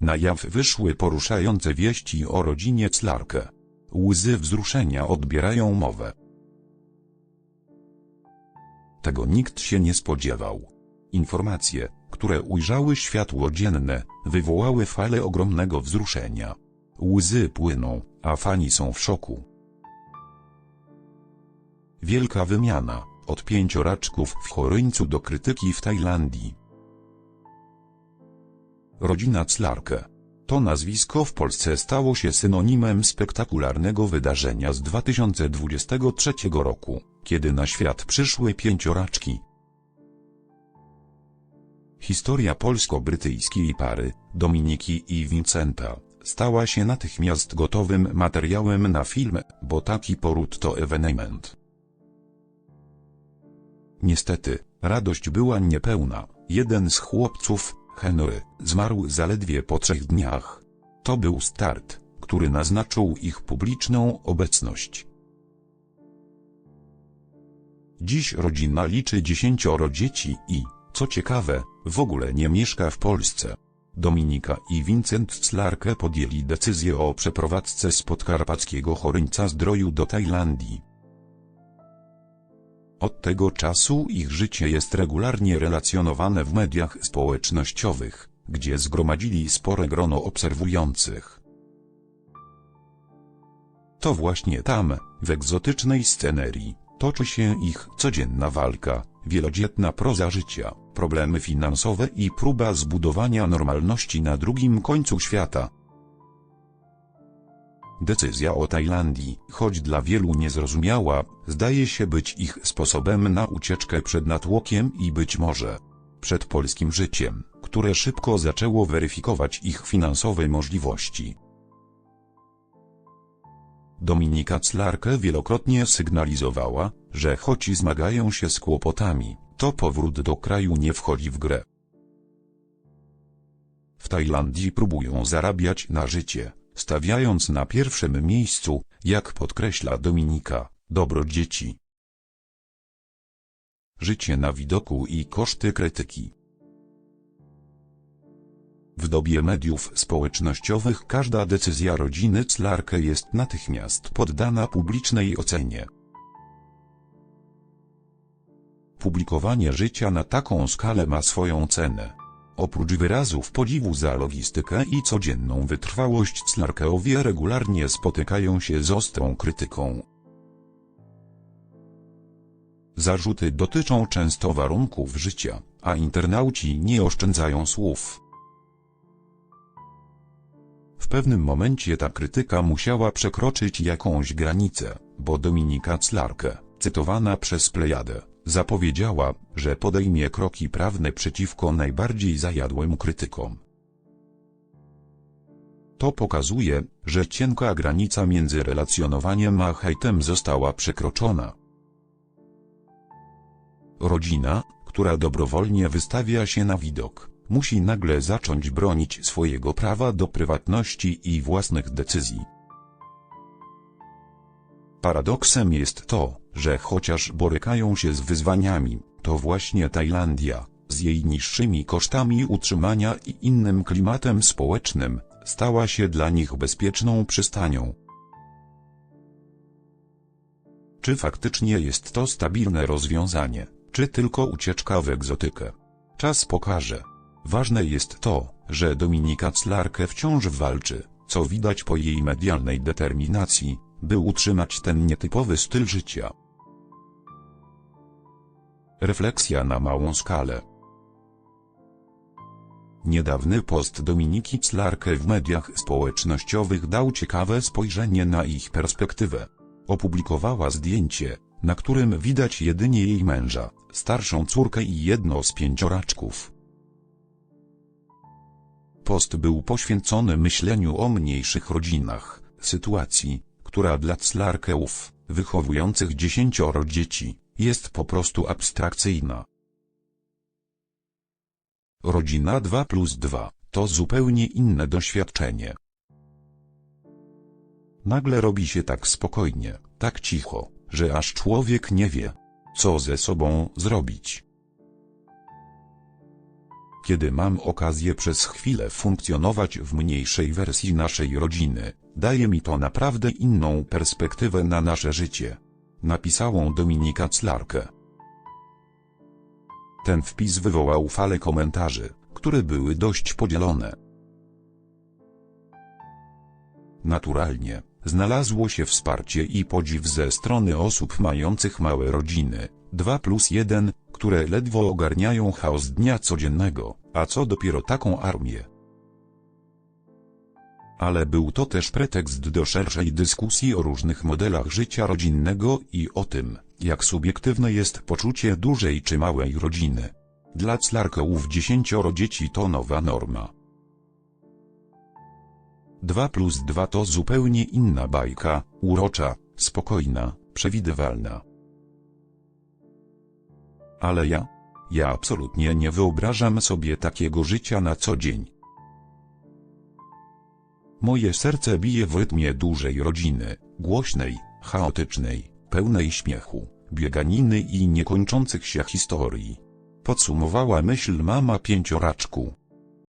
Na jaw wyszły poruszające wieści o rodzinie Clarke. Łzy wzruszenia odbierają mowę. Tego nikt się nie spodziewał. Informacje, które ujrzały światło dzienne, wywołały falę ogromnego wzruszenia. Łzy płyną, a fani są w szoku. Wielka wymiana, od pięcioraczków w Choryńcu do krytyki w Tajlandii. Rodzina Clarke. To nazwisko w Polsce stało się synonimem spektakularnego wydarzenia z 2023 roku, kiedy na świat przyszły pięcioraczki. Historia polsko-brytyjskiej pary, Dominiki i Vincenta, stała się natychmiast gotowym materiałem na film, bo taki poród to ewenement. Niestety, radość była niepełna. Jeden z chłopców, Henry, zmarł zaledwie po trzech dniach. To był start, który naznaczył ich publiczną obecność. Dziś rodzina liczy dziesięcioro dzieci i, co ciekawe, w ogóle nie mieszka w Polsce. Dominika i Vincent Clarke podjęli decyzję o przeprowadzce z podkarpackiego Choryńca Zdroju do Tajlandii. Od tego czasu ich życie jest regularnie relacjonowane w mediach społecznościowych, gdzie zgromadzili spore grono obserwujących. To właśnie tam, w egzotycznej scenerii, toczy się ich codzienna walka, wielodzietna proza życia, problemy finansowe i próba zbudowania normalności na drugim końcu świata. Decyzja o Tajlandii, choć dla wielu niezrozumiała, zdaje się być ich sposobem na ucieczkę przed natłokiem i być może przed polskim życiem, które szybko zaczęło weryfikować ich finansowe możliwości. Dominika Clarke wielokrotnie sygnalizowała, że choć zmagają się z kłopotami, to powrót do kraju nie wchodzi w grę. W Tajlandii próbują zarabiać na życie, stawiając na pierwszym miejscu, jak podkreśla Dominika, dobro dzieci. Życie na widoku i koszty krytyki. W dobie mediów społecznościowych każda decyzja rodziny Clarke jest natychmiast poddana publicznej ocenie. Publikowanie życia na taką skalę ma swoją cenę. Oprócz wyrazów podziwu za logistykę i codzienną wytrwałość Clarkeowie regularnie spotykają się z ostrą krytyką. Zarzuty dotyczą często warunków życia, a internauci nie oszczędzają słów. W pewnym momencie ta krytyka musiała przekroczyć jakąś granicę, bo Dominika Clarke, cytowana przez Plejadę, zapowiedziała, że podejmie kroki prawne przeciwko najbardziej zajadłym krytykom. To pokazuje, że cienka granica między relacjonowaniem a hejtem została przekroczona. Rodzina, która dobrowolnie wystawia się na widok, musi nagle zacząć bronić swojego prawa do prywatności i własnych decyzji. Paradoksem jest to, że chociaż borykają się z wyzwaniami, to właśnie Tajlandia, z jej niższymi kosztami utrzymania i innym klimatem społecznym, stała się dla nich bezpieczną przystanią. Czy faktycznie jest to stabilne rozwiązanie, czy tylko ucieczka w egzotykę? Czas pokaże. Ważne jest to, że Dominika Clarke wciąż walczy, co widać po jej medialnej determinacji, by utrzymać ten nietypowy styl życia. Refleksja na małą skalę. Niedawny post Dominiki Clarke w mediach społecznościowych dał ciekawe spojrzenie na ich perspektywę. Opublikowała zdjęcie, na którym widać jedynie jej męża, starszą córkę i jedno z pięcioraczków. Post był poświęcony myśleniu o mniejszych rodzinach, sytuacji, która dla Clarkeów, wychowujących dziesięcioro dzieci, jest po prostu abstrakcyjna. Rodzina 2 plus 2 to zupełnie inne doświadczenie. Nagle robi się tak spokojnie, tak cicho, że aż człowiek nie wie, co ze sobą zrobić. Kiedy mam okazję przez chwilę funkcjonować w mniejszej wersji naszej rodziny, daje mi to naprawdę inną perspektywę na nasze życie. Napisałą Dominika Clarkę. Ten wpis wywołał falę komentarzy, które były dość podzielone. Naturalnie, znalazło się wsparcie i podziw ze strony osób mających małe rodziny, 2 plus 1, które ledwo ogarniają chaos dnia codziennego, a co dopiero taką armię. Ale był to też pretekst do szerszej dyskusji o różnych modelach życia rodzinnego i o tym, jak subiektywne jest poczucie dużej czy małej rodziny. Dla Clarke'ów dziesięcioro dzieci to nowa norma. 2 plus 2 to zupełnie inna bajka, urocza, spokojna, przewidywalna. Ale ja? Ja absolutnie nie wyobrażam sobie takiego życia na co dzień. Moje serce bije w rytmie dużej rodziny, głośnej, chaotycznej, pełnej śmiechu, bieganiny i niekończących się historii. Podsumowała myśl mama pięcioraczku.